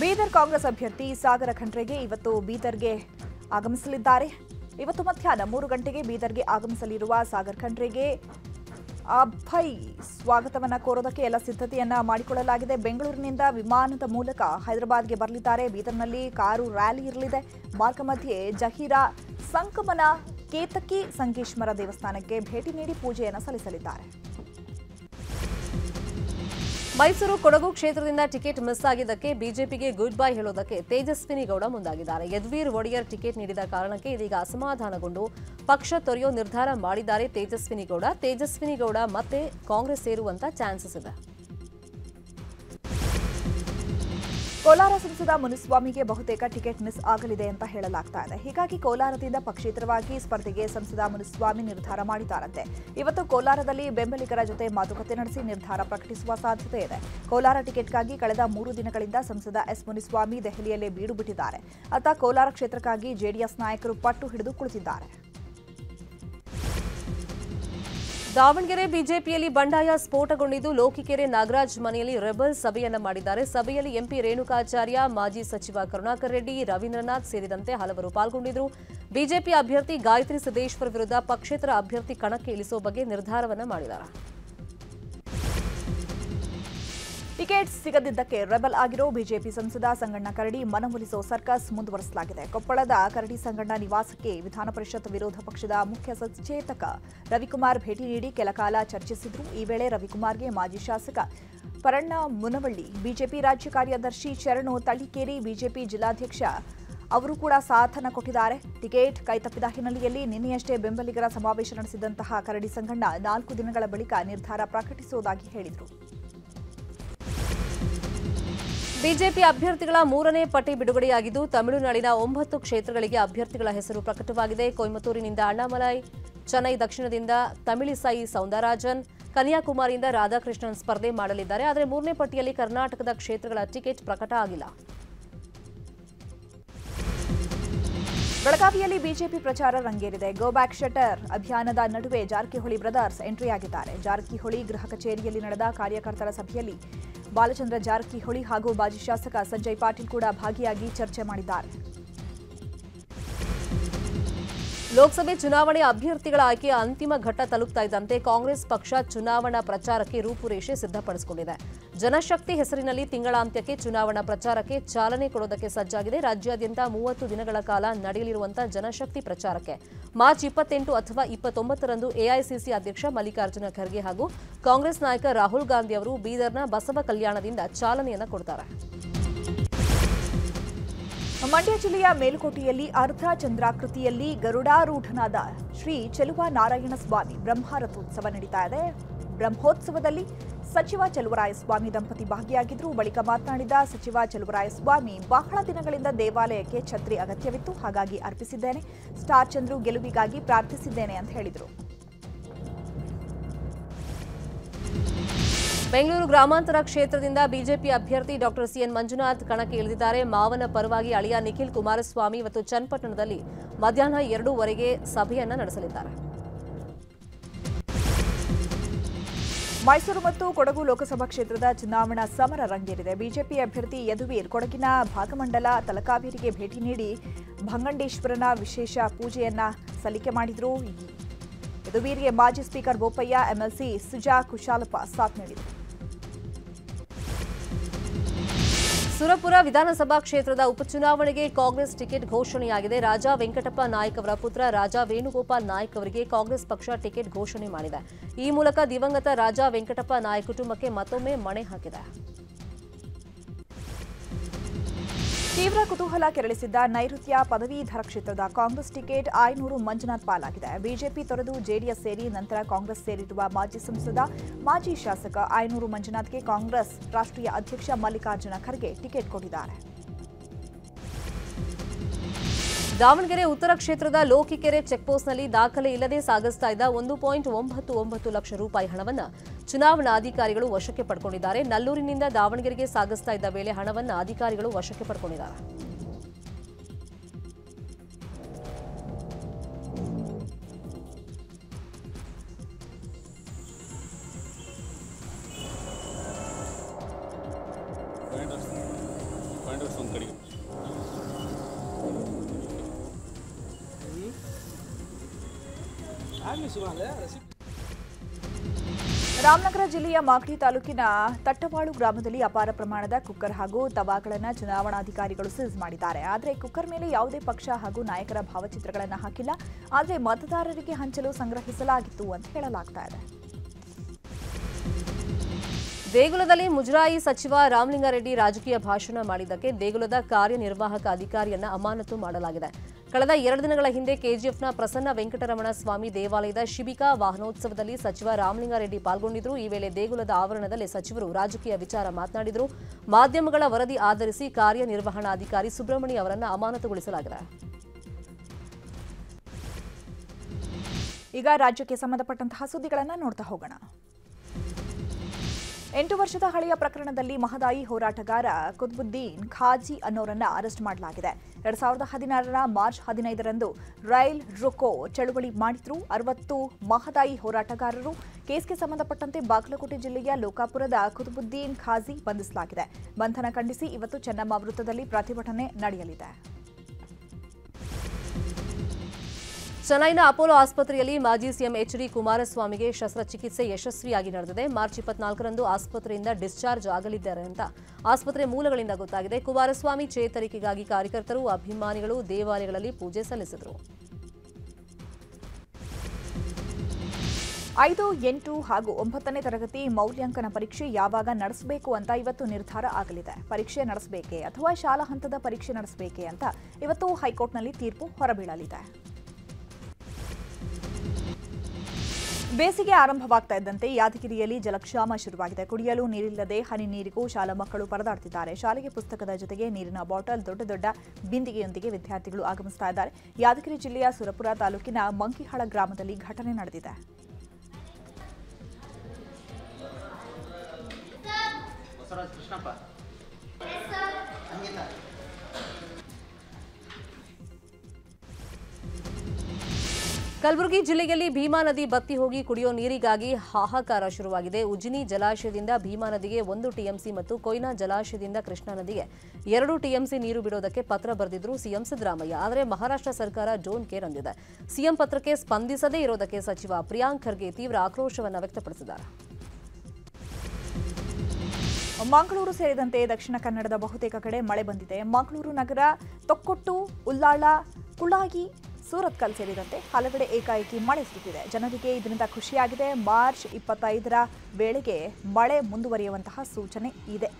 ಬೀದರ್ ಕಾಂಗ್ರೆಸ್ ಅಭ್ಯರ್ಥಿ ಸಾಗರ ಖಂಡ್ರೆಗೆ ಇವತ್ತು ಬೀದರ್ಗೆ ಆಗಮಿಸಲಿದ್ದಾರೆ. ಇವತ್ತು ಮಧ್ಯಾಹ್ನ ಮೂರು ಗಂಟೆಗೆ ಬೀದರ್ಗೆ ಆಗಮಿಸಲಿರುವ ಸಾಗರ್ ಖಂಡ್ರೆಗೆ ಅಭಯ್ ಸ್ವಾಗತವನ್ನ ಕೋರೋದಕ್ಕೆ ಎಲ್ಲ ಸಿದ್ಧತೆಯನ್ನ ಮಾಡಿಕೊಳ್ಳಲಾಗಿದೆ. ಬೆಂಗಳೂರಿನಿಂದ ವಿಮಾನದ ಮೂಲಕ ಹೈದರಾಬಾದ್ಗೆ ಬರಲಿದ್ದಾರೆ. ಬೀದರ್ನಲ್ಲಿ ಕಾರು ರ್ಯಾಲಿ ಇರಲಿದೆ. ಮಾರ್ಗ ಮಧ್ಯೆ ಜಹೀರಾ ಸಂಕಮನ ಕೇತಕಿ ಸಂಕೇಶ್ವರ ದೇವಸ್ಥಾನಕ್ಕೆ ಭೇಟಿ ನೀಡಿ ಪೂಜೆಯನ್ನು ಸಲ್ಲಿಸಲಿದ್ದಾರೆ. ಮೈಸೂರು ಕೊಡಗು ಕ್ಷೇತ್ರದಿಂದ ಟಿಕೆಟ್ ಮಿಸ್ ಆಗಿದ್ದಕ್ಕೆ ಬಿಜೆಪಿಗೆ ಗುಡ್ ಬೈ ಹೇಳೋದಕ್ಕೆ ತೇಜಸ್ವಿನಿ ಗೌಡ ಮುಂದಾಗಿದ್ದಾರೆ. ಯದ್ವೀರ್ ಒಡೆಯರ್ ಟಿಕೆಟ್ ನೀಡಿದ ಕಾರಣಕ್ಕೆ ಇದೀಗ ಅಸಮಾಧಾನಗೊಂಡು ಪಕ್ಷ ತೊರೆಯೋ ನಿರ್ಧಾರ ಮಾಡಿದ್ದಾರೆ ತೇಜಸ್ವಿನಿ ಗೌಡ. ತೇಜಸ್ವಿನಿ ಗೌಡ ಮತ್ತೆ ಕಾಂಗ್ರೆಸ್ ಸೇರುವಂತ ಚಾನ್ಸಸ್ ಇದೆ. ಕೋಲಾರ ಸಂಸದ ಮುನಿಸ್ವಾಮಿಗೆ ಬಹುತೇಕ ಟಿಕೆಟ್ ಮಿಸ್ ಆಗಲಿದೆ ಅಂತ ಹೇಳಲಾಗ್ತಾ ಇದೆ. ಹೀಗಾಗಿ ಕೋಲಾರದಿಂದ ಪಕ್ಷೇತರವಾಗಿ ಸ್ಪರ್ಧೆಗೆ ಸಂಸದ ಮುನಿಸ್ವಾಮಿ ನಿರ್ಧಾರ ಮಾಡಿದ್ದಾರಂತೆ. ಇವತ್ತು ಕೋಲಾರದಲ್ಲಿ ಬೆಂಬಲಿಗರ ಜೊತೆ ಮಾತುಕತೆ ನಡೆಸಿ ನಿರ್ಧಾರ ಪ್ರಕಟಿಸುವ ಸಾಧ್ಯತೆ ಇದೆ. ಕೋಲಾರ ಟಿಕೆಟ್ಗಾಗಿ ಕಳೆದ ಮೂರು ದಿನಗಳಿಂದ ಸಂಸದ ಎಸ್ ಮುನಿಸ್ವಾಮಿ ದೆಹಲಿಯಲ್ಲೇ ಬೀಡು ಬಿಟ್ಟಿದ್ದಾರೆ ಅತ್ತ ಕೋಲಾರ ಕ್ಷೇತ್ರಕ್ಕಾಗಿ ಜೆಡಿಎಸ್ ನಾಯಕರು ಪಟ್ಟು ಹಿಡಿದು ಕುಳಿತಿದ್ದಾರೆ. ದಾವಣಗೆರೆ ಬಿಜೆಪಿಯಲ್ಲಿ ಬಂಡಾಯ ಸ್ಫೋಟಗೊಂಡಿದ್ದು ಲೋಕಿಕೆರೆ ನಾಗರಾಜ್ ಮನೆಯಲ್ಲಿ ರೆಬಲ್ ಸಭೆಯನ್ನ ಮಾಡಿದ್ದಾರೆ. ಸಭೆಯಲ್ಲಿ ಎಂಪಿ ರೇಣುಕಾಚಾರ್ಯ, ಮಾಜಿ ಸಚಿವ ಕರುಣಾಕರ್ ರೆಡ್ಡಿ, ರವೀಂದ್ರನಾಥ್ ಸೇರಿದಂತೆ ಹಲವರು ಪಾಲ್ಗೊಂಡಿದ್ರು ಬಿಜೆಪಿ ಅಭ್ಯರ್ಥಿ ಗಾಯತ್ರಿ ಸಿದ್ದೇಶ್ವರ್ ವಿರುದ್ಧ ಪಕ್ಷೇತರ ಅಭ್ಯರ್ಥಿ ಕಣಕ್ಕೆ ಇಳಿಸುವ ಬಗ್ಗೆ ನಿರ್ಧಾರವನ್ನ ಮಾಡಿದ್ದಾರೆ. ಟಿಕೆಟ್ ಸಿಗದಿದ್ದಕ್ಕೆ ರೆಬಲ್ ಆಗಿರೋ ಬಿಜೆಪಿ ಸಂಸದ ಸಂಗಣ್ಣ ಕರಡಿ ಮನವೊಲಿಸೋ ಸರ್ಕಸ್ ಮುಂದುವರೆಸಲಾಗಿದೆ. ಕೊಪ್ಪಳದ ಕರಡಿ ಸಂಗಣ್ಣ ನಿವಾಸಕ್ಕೆ ವಿಧಾನ ಪರಿಷತ್ ವಿರೋಧ ಪಕ್ಷದ ಮುಖ್ಯ ಸಚೇತಕ ರವಿಕುಮಾರ್ ಭೇಟಿ ನೀಡಿ ಕೆಲಕಾಲ ಚರ್ಚಿಸಿದ್ರು. ಈ ವೇಳೆ ರವಿಕುಮಾರ್ಗೆ ಮಾಜಿ ಶಾಸಕ ಪರಣ್ಣ ಮುನವಳ್ಳಿ, ಬಿಜೆಪಿ ರಾಜ್ಯ ಕಾರ್ಯದರ್ಶಿ ಶರಣು ತಳ್ಳಿಕೇರಿ, ಬಿಜೆಪಿ ಜಿಲ್ಲಾಧ್ಯಕ್ಷ ಅವರು ಕೂಡ ಸಾಥನ ಕೊಟ್ಟಿದ್ದಾರೆ. ಟಿಕೆಟ್ ಕೈತಪ್ಪಿದ ಹಿನ್ನೆಲೆಯಲ್ಲಿ ನಿನ್ನೆಯಷ್ಟೇ ಬೆಂಬಲಿಗರ ಸಮಾವೇಶ ನಡೆಸಿದಂತಹ ಕರಡಿ ಸಂಗಣ್ಣ ನಾಲ್ಕು ದಿನಗಳ ಬಳಿಕ ನಿರ್ಧಾರ ಪ್ರಕಟಿಸುವುದಾಗಿ ಹೇಳಿದರು. ಬಿಜೆಪಿ ಅಭ್ಯರ್ಥಿಗಳ ಮೂರನೇ ಪಟ್ಟಿ ಬಿಡುಗಡೆಯಾಗಿದ್ದು, ತಮಿಳುನಾಡಿನ ಒಂಬತ್ತು ಕ್ಷೇತ್ರಗಳಿಗೆ ಅಭ್ಯರ್ಥಿಗಳ ಹೆಸರು ಪ್ರಕಟವಾಗಿದೆ. ಕೊಯಮತ್ತೂರಿನಿಂದ ಅಣ್ಣಾಮಲೈ, ಚೆನ್ನೈ ದಕ್ಷಿಣದಿಂದ ತಮಿಳಿಸಾಯಿ ಸೌಂದರಾಜನ್ ಕನ್ಯಾಕುಮಾರಿಯಿಂದ ರಾಧಾಕೃಷ್ಣನ್ ಸ್ಪರ್ಧೆ ಮಾಡಲಿದ್ದಾರೆ. ಆದರೆ ಮೂರನೇ ಪಟ್ಟಿಯಲ್ಲಿ ಕರ್ನಾಟಕದ ಕ್ಷೇತ್ರಗಳ ಟಿಕೆಟ್ ಪ್ರಕಟ ಆಗಿಲ್ಲ. ಬೆಳಗಾವಿಯಲ್ಲಿ ಬಿಜೆಪಿ ಪ್ರಚಾರ ರಂಗೇರಿದೆ. ಗೋ ಬ್ಯಾಕ್ ಶಟರ್ ಅಭಿಯಾನದ ನಡುವೆ ಜಾರಕಿಹೊಳಿ ಬ್ರದರ್ಸ್ ಎಂಟ್ರಿಯಾಗಿದ್ದಾರೆ. ಜಾರಕಿಹೊಳಿ ಗೃಹ ಕಚೇರಿಯಲ್ಲಿ ನಡೆದ ಕಾರ್ಯಕರ್ತರ ಸಭೆಯಲ್ಲಿ ಬಾಲಚಂದ್ರ ಜಾರಕಿಹೊಳಿ ಹಾಗೂ ಮಾಜಿ ಶಾಸಕ ಸಂಜಯ್ ಪಾಟೀಲ್ ಕೂಡ ಭಾಗಿಯಾಗಿ ಚರ್ಚೆ ಮಾಡಿದ್ದಾರೆ. ಲೋಕಸಭೆ ಚುನಾವಣೆ ಅಭ್ಯರ್ಥಿಗಳ ಆಯ್ಕೆ ಅಂತಿಮ ಘಟ್ಟ ತಲುಪ್ತಾ ಇದ್ದಂತೆ ಕಾಂಗ್ರೆಸ್ ಪಕ್ಷ ಚುನಾವಣಾ ಪ್ರಚಾರಕ್ಕೆ ರೂಪುರೇಷೆ ಸಿದ್ಧಪಡಿಸಿಕೊಂಡಿದೆ. ಜನಶಕ್ತಿ ಹೆಸರಿನಲ್ಲಿ ತಿಂಗಳಾಂತ್ಯಕ್ಕೆ ಚುನಾವಣಾ ಪ್ರಚಾರಕ್ಕೆ ಚಾಲನೆ ಕೊಡೋದಕ್ಕೆ ಸಜ್ಜಾಗಿದೆ. ರಾಜ್ಯಾದ್ಯಂತ ಮೂವತ್ತು ದಿನಗಳ ಕಾಲ ನಡೆಯಲಿರುವಂತಹ ಜನಶಕ್ತಿ ಪ್ರಚಾರಕ್ಕೆ. ಮಾರ್ಚ್ ಇಪ್ಪತ್ತೆಂಟು ಅಥವಾ ಇಪ್ಪತ್ತೊಂಬತ್ತರಂದು ಎಐಸಿಸಿ ಅಧ್ಯಕ್ಷ ಮಲ್ಲಿಕಾರ್ಜುನ ಖರ್ಗೆ ಹಾಗೂ ಕಾಂಗ್ರೆಸ್ ನಾಯಕ ರಾಹುಲ್ ಗಾಂಧಿ ಅವರು ಬೀದರ್ನ ಬಸವ ಕಲ್ಯಾಣದಿಂದ ಚಾಲನೆಯನ್ನು ಕೊಡ್ತಾರೆ. ಮಂಡ್ಯ ಜಿಲ್ಲೆಯ ಮೇಲುಕೋಟೆಯಲ್ಲಿ ಅರ್ಧ ಚಂದ್ರಾಕೃತಿಯಲ್ಲಿ ಗರುಡಾರೂಢನಾದ ಶ್ರೀ ಚೆಲುವ ನಾರಾಯಣ ಸ್ವಾಮಿ ಬ್ರಹ್ಮರಥೋತ್ಸವ ನಡೀತಾ ಇದೆ. ಬ್ರಹ್ಮೋತ್ಸವದಲ್ಲಿ ಸಚಿವ ಚಲುವರಾಯಸ್ವಾಮಿ ದಂಪತಿ ಭಾಗಿಯಾಗಿದ್ದರು. ಬಳಿಕ ಮಾತನಾಡಿದ ಸಚಿವ ಚಲುವರಾಯಸ್ವಾಮಿ, ಬಹಳ ದಿನಗಳಿಂದ ದೇವಾಲಯಕ್ಕೆ ಛತ್ರಿ ಅಗತ್ಯವಿತ್ತು. ಹಾಗಾಗಿ ಅರ್ಪಿಸಿದ್ದೇನೆ. ಸ್ಟಾರ್ ಚಂದ್ರು ಗೆಲುವಿಗಾಗಿ ಪ್ರಾರ್ಥಿಸಿದ್ದೇನೆ ಅಂತ ಹೇಳಿದರು. ಬೆಂಗಳೂರು ಗ್ರಾಮಾಂತರ ಕ್ಷೇತ್ರದಿಂದ ಬಿಜೆಪಿ ಅಭ್ಯರ್ಥಿ ಡಾಕ್ಟರ್ ಸಿಎನ್ ಮಂಜುನಾಥ್ ಕಣಕ್ಕೆ ಇಳಿದಿದ್ದಾರೆ. ಮಾವನ ಪರವಾಗಿ ಅಳಿಯ ನಿಖಿಲ್ ಕುಮಾರಸ್ವಾಮಿ ಮತ್ತು ಚನ್ನಪಟ್ಟಣದಲ್ಲಿ ಮಧ್ಯಾಹ್ನ ಎರಡೂವರೆಗೆ ಸಭೆಯನ್ನ ನಡೆಸಲಿದ್ದಾರೆ. ಮೈಸೂರು ಮತ್ತು ಕೊಡಗು ಲೋಕಸಭಾ ಕ್ಷೇತ್ರದ ಚುನಾವಣಾ ಸಮರ ರಂಗೇರಿದೆ. ಬಿಜೆಪಿ ಅಭ್ಯರ್ಥಿ ಯದುವೀರ್ ಕೊಡಗಿನ ಭಾಗಮಂಡಲ ತಲಕಾವೇರಿಗೆ ಭೇಟಿ ನೀಡಿ ಭಂಗಂಡೇಶ್ವರನ ವಿಶೇಷ ಪೂಜೆಯನ್ನ ಸಲ್ಲಿಕೆ ಮಾಡಿದ್ರು. ಯದುವೀರ್ಗೆ ಮಾಜಿ ಸ್ಪೀಕರ್ ಬೋಪಯ್ಯ, ಎಂಎಲ್ಸಿ ಸುಜಾ ಕುಶಾಲಪ್ಪ ಸಾಥ್ ನೀಡಿದರು. ಸುರಪುರ ವಿಧಾನಸಭಾ ಕ್ಷೇತ್ರದ ಉಪಚುನಾವಣೆಗೆ ಕಾಂಗ್ರೆಸ್ ಟಿಕೆಟ್ ಘೋಷಣೆಯಾಗಿದೆ. ರಾಜಾ ವೆಂಕಟಪ್ಪ ನಾಯ್ಕ್ ಅವರ ಪುತ್ರ ರಾಜಾ ವೇಣುಗೋಪಾಲ್ ನಾಯ್ಕ್ ಅವರಿಗೆ ಕಾಂಗ್ರೆಸ್ ಪಕ್ಷ ಟಿಕೆಟ್ ಘೋಷಣೆ ಮಾಡಿದೆ. ಈ ಮೂಲಕ ದಿವಂಗತ ರಾಜಾ ವೆಂಕಟಪ್ಪ ನಾಯ್ಕ್ ಕುಟುಂಬಕ್ಕೆ ಮತ್ತೊಮ್ಮೆ ಮಣೆ ಹಾಕಿದೆ. ತೀವ್ರ ಕುತೂಹಲ ಕೆರಳಿಸಿದ್ದ ನೈಋತ್ಯ ಪದವೀಧರ ಕ್ಷೇತ್ರದ ಕಾಂಗ್ರೆಸ್ ಟಿಕೆಟ್ ಆಯನೂರು ಮಂಜುನಾಥ್ ಪಾಲಾಗಿದೆ. ಬಿಜೆಪಿ ತೊರೆದು ಜೆಡಿಎಸ್ ಸೇರಿ ನಂತರ ಕಾಂಗ್ರೆಸ್ ಸೇರಿರುವ ಮಾಜಿ ಸಂಸದ, ಮಾಜಿ ಶಾಸಕ ಆಯನೂರು ಮಂಜುನಾಥ್ಗೆ ಕಾಂಗ್ರೆಸ್ ರಾಷ್ಟ್ರೀಯ ಅಧ್ಯಕ್ಷ ಮಲ್ಲಿಕಾರ್ಜುನ ಖರ್ಗೆ ಟಿಕೆಟ್ ಕೊಟ್ಟಿದ್ದಾರೆ. ದಾವಣಗೆರೆ ಉತ್ತರ ಕ್ಷೇತ್ರದ ಲೋಕಿಕೆರೆ ಚೆಕ್ಪೋಸ್ಟ್ನಲ್ಲಿ ದಾಖಲೆ ಇಲ್ಲದೆ ಸಾಗಿಸ್ತಾ ಇದ್ದ ಒಂದು ಪಾಯಿಂಟ್ ಒಂಬತ್ತು ಒಂಬತ್ತು ಲಕ್ಷ ರೂಪಾಯಿ ಹಣವನ್ನು ಚುನಾವಣಾಧಿಕಾರಿಗಳು ವಶಕ್ಕೆ ಪಡ್ಕೊಂಡಿದ್ದಾರೆ. ನಲ್ಲೂರಿನಿಂದ ದಾವಣಗೆರೆಗೆ ಸಾಗಿಸ್ತಾ ಇದ್ದ ವೇಳೆ ಹಣವನ್ನು ಅಧಿಕಾರಿಗಳು ವಶಕ್ಕೆ ಪಡ್ಕೊಂಡಿದ್ದಾರೆ. ರಾಮನಗರ ಜಿಲ್ಲೆಯ ಮಾಗಡಿ ತಾಲೂಕಿನ ತಟ್ಟವಾಳು ಗ್ರಾಮದಲ್ಲಿ ಅಪಾರ ಪ್ರಮಾಣದ ಕುಕ್ಕರ್ ಹಾಗೂ ತವಾಗಳನ್ನು ಚುನಾವಣಾಧಿಕಾರಿಗಳು ಸೀಸ್ ಮಾಡಿದ್ದಾರೆ. ಆದರೆ ಕುಕ್ಕರ್ ಮೇಲೆ ಯಾವುದೇ ಪಕ್ಷ ಹಾಗೂ ನಾಯಕರ ಭಾವಚಿತ್ರಗಳನ್ನು ಹಾಕಿಲ್ಲ. ಆದರೆ ಮತದಾರರಿಗೆ ಹಂಚಲು ಸಂಗ್ರಹಿಸಲಾಗಿತ್ತು ಅಂತ ಹೇಳಲಾಗ್ತಾ ಇದೆ. ದೇಗುಲದಲ್ಲಿ ಮುಜರಾಯಿ ಸಚಿವ ರಾಮಲಿಂಗಾರೆಡ್ಡಿ ರಾಜಕೀಯ ಭಾಷಣ ಮಾಡಿದ್ದಕ್ಕೆ ದೇಗುಲದ ಕಾರ್ಯನಿರ್ವಾಹಕ ಅಧಿಕಾರಿಯನ್ನ ಅಮಾನತು ಮಾಡಲಾಗಿದೆ. ಕಳೆದ ಎರಡು ದಿನಗಳ ಹಿಂದೆ ಕೆಜಿಎಫ್ನ ಪ್ರಸನ್ನ ವೆಂಕಟರಮಣ ಸ್ವಾಮಿ ದೇವಾಲಯದ ಶಿಬಿಕಾ ವಾಹನೋತ್ಸವದಲ್ಲಿ ಸಚಿವ ರಾಮಲಿಂಗಾರೆಡ್ಡಿ ಪಾಲ್ಗೊಂಡಿದ್ರು ಈ ವೇಳೆ ದೇಗುಲದ ಆವರಣದಲ್ಲಿ ಸಚಿವರು ರಾಜಕೀಯ ವಿಚಾರ ಮಾತನಾಡಿದರು. ಮಾಧ್ಯಮಗಳ ವರದಿ ಆಧರಿಸಿ ಕಾರ್ಯನಿರ್ವಹಣಾಧಿಕಾರಿ ಸುಬ್ರಹ್ಮಣಿ ಅವರನ್ನು ಅಮಾನತುಗೊಳಿಸಲಾಗಿದೆ. ಈಗ ರಾಜ್ಯಕ್ಕೆ ಸಂಬಂಧಪಟ್ಟಂತಹ ಸುದ್ದಿಗಳನ್ನು ನೋಡ್ತಾ ಹೋಗೋಣ. ಎಂಟು ವರ್ಷದ ಹಳೆಯ ಪ್ರಕರಣದಲ್ಲಿ ಮಹದಾಯಿ ಹೋರಾಟಗಾರ ಕುತ್ಬುದ್ದೀನ್ ಖಾಜಿ ಅನ್ನೋರನ್ನ ಅರೆಸ್ಟ್ ಮಾಡಲಾಗಿದೆ. ಎರಡ್ ಸಾವಿರದ ಹದಿನಾರರ ಮಾರ್ಚ್ ಹದಿನೈದರಂದು ರೈಲ್ ರುಕೋ ಚಳುವಳಿ ಮಾಡಿದ್ರು. ಅರವತ್ತು ಮಹದಾಯಿ ಹೋರಾಟಗಾರರು. ಕೇಸ್ಗೆ ಸಂಬಂಧಪಟ್ಟಂತೆ ಬಾಗಲಕೋಟೆ ಜಿಲ್ಲೆಯ ಲೋಕಾಪುರದ ಕುತ್ಬುದ್ದೀನ್ ಖಾಜಿ ಬಂಧಿಸಲಾಗಿದೆ. ಬಂಧನ ಖಂಡಿಸಿ ಇವತ್ತು ಚೆನ್ನಮ್ಮ ವೃತ್ತದಲ್ಲಿ ಪ್ರತಿಭಟನೆ ನಡೆಯಲಿದೆ. ಚೆನ್ನೈನ ಅಪೋಲೋ ಆಸ್ಪತ್ರೆಯಲ್ಲಿ ಮಾಜಿ ಸಿಎಂ ಎಚ್ ಡಿ ಕುಮಾರಸ್ವಾಮಿಗೆ ಶಸ್ತ್ರಚಿಕಿತ್ಸೆ ಯಶಸ್ವಿಯಾಗಿ ನಡೆದಿದೆ. ಮಾರ್ಚ್ ಇಪ್ಪತ್ನಾಲ್ಕರಂದು ಆಸ್ಪತ್ರೆಯಿಂದ ಡಿಸ್ಚಾರ್ಜ್ ಆಗಲಿದ್ದಾರೆ ಅಂತ ಆಸ್ಪತ್ರೆ ಮೂಲಗಳಿಂದ ಗೊತ್ತಾಗಿದೆ. ಕುಮಾರಸ್ವಾಮಿ ಚೇತರಿಕೆಗಾಗಿ ಕಾರ್ಯಕರ್ತರು, ಅಭಿಮಾನಿಗಳು ದೇವಾಲಯಗಳಲ್ಲಿ ಪೂಜೆ ಸಲ್ಲಿಸಿದರು. ಐದು, ಎಂಟು ಹಾಗೂ ಒಂಬತ್ತನೇ ತರಗತಿ ಮೌಲ್ಯಾಂಕನ ಪರೀಕ್ಷೆ ಯಾವಾಗ ನಡೆಸಬೇಕು ಅಂತ ಇವತ್ತು ನಿರ್ಧಾರ ಆಗಲಿದೆ. ಪರೀಕ್ಷೆ ನಡೆಸಬೇಕೇ ಅಥವಾ ಶಾಲಾ ಹಂತದ ಪರೀಕ್ಷೆ ನಡೆಸಬೇಕೇ ಅಂತ ಇವತ್ತು ಹೈಕೋರ್ಟ್ನಲ್ಲಿ ತೀರ್ಪು ಹೊರಬೀಳಲಿದೆ. ಬೇಸಿಗೆ ಆರಂಭವಾಗ್ತಾ ಇದ್ದಂತೆ ಯಾದಗಿರಿಯಲ್ಲಿ ಜಲಕ್ಷಾಮ ಶುರುವಾಗಿದೆ. ಕುಡಿಯಲು ನೀರಿಲ್ಲದೆ ಹನಿ ನೀರಿಗೂ ಶಾಲಾ ಮಕ್ಕಳು ಪರದಾಡ್ತಿದ್ದಾರೆ. ಶಾಲೆಗೆ ಪುಸ್ತಕದ ಜೊತೆಗೆ ನೀರಿನ ಬಾಟಲ್ ದೊಡ್ಡ ದೊಡ್ಡ ಬಿಂದಿಗೆಯೊಂದಿಗೆ ವಿದ್ಯಾರ್ಥಿಗಳು ಆಗಮಿಸ್ತಾ ಇದ್ದಾರೆ. ಯಾದಗಿರಿ ಜಿಲ್ಲೆಯ ಸುರಪುರ ತಾಲೂಕಿನ ಮಂಕಿಹಾಳ ಗ್ರಾಮದಲ್ಲಿ ಘಟನೆ ನಡೆದಿದೆ. ಕೃಷ್ಣಪ್ಪ. ಕಲಬುರಗಿ ಜಿಲ್ಲೆಯಲ್ಲಿ ಭೀಮಾ ನದಿ ಬತ್ತಿ ಹೋಗಿ ಕುಡಿಯೋ ನೀರಿಗಾಗಿ ಹಾಹಾಕಾರ ಶುರುವಾಗಿದೆ. ಉಜಿನಿ ಜಲಾಶಯದಿಂದ ಭೀಮಾ ನದಿಗೆ ಒಂದು ಟಿಎಂಸಿ ಮತ್ತು ಕೊಯ್ನಾ ಜಲಾಶಯದಿಂದ ಕೃಷ್ಣಾ ನದಿಗೆ ಎರಡು ಟಿಎಂಸಿ ನೀರು ಬಿಡೋದಕ್ಕೆ ಪತ್ರ ಬರೆದಿದ್ರು ಸಿಎಂ ಸಿದ್ದರಾಮಯ್ಯ. ಆದರೆ ಮಹಾರಾಷ್ಟ್ರ ಸರ್ಕಾರ ಜೋನ್ ಕೇರ್ ಅಂದಿದೆ ಸಿಎಂ ಪತ್ರಕ್ಕೆ ಸ್ಪಂದಿಸದೇ ಇರೋದಕ್ಕೆ ಸಚಿವ ಪ್ರಿಯಾಂಕ್ ಖರ್ಗೆ ತೀವ್ರ ಆಕ್ರೋಶವನ್ನು ವ್ಯಕ್ತಪಡಿಸಿದ್ದಾರೆ. ಮಂಗಳೂರು ಸೇರಿದಂತೆ ದಕ್ಷಿಣ ಕನ್ನಡದ ಬಹುತೇಕ ಕಡೆ ಮಳೆ ಬಂದಿದೆ. ಮಂಗಳೂರು ನಗರ ತೊಕ್ಕೊಟ್ಟು, ಉಲ್ಲಾಳ ಕುಳಾಗಿ ಸೂರತ್ಕಲ್ ಸೇರಿದಂತೆ ಹಲವೆಡೆ ಏಕಾಏಕಿ ಮಳೆ ಸುರಿದಿದೆ. ಜನರಿಗೆ ಇದರಿಂದ ಖುಷಿಯಾಗಿದೆ. ಮಾರ್ಚ್ ಇಪ್ಪತ್ತೈದರ ವೇಳೆಗೆ ಮಳೆ ಮುಂದುವರಿಯುವಂತಹ ಸೂಚನೆ ಇದೆ.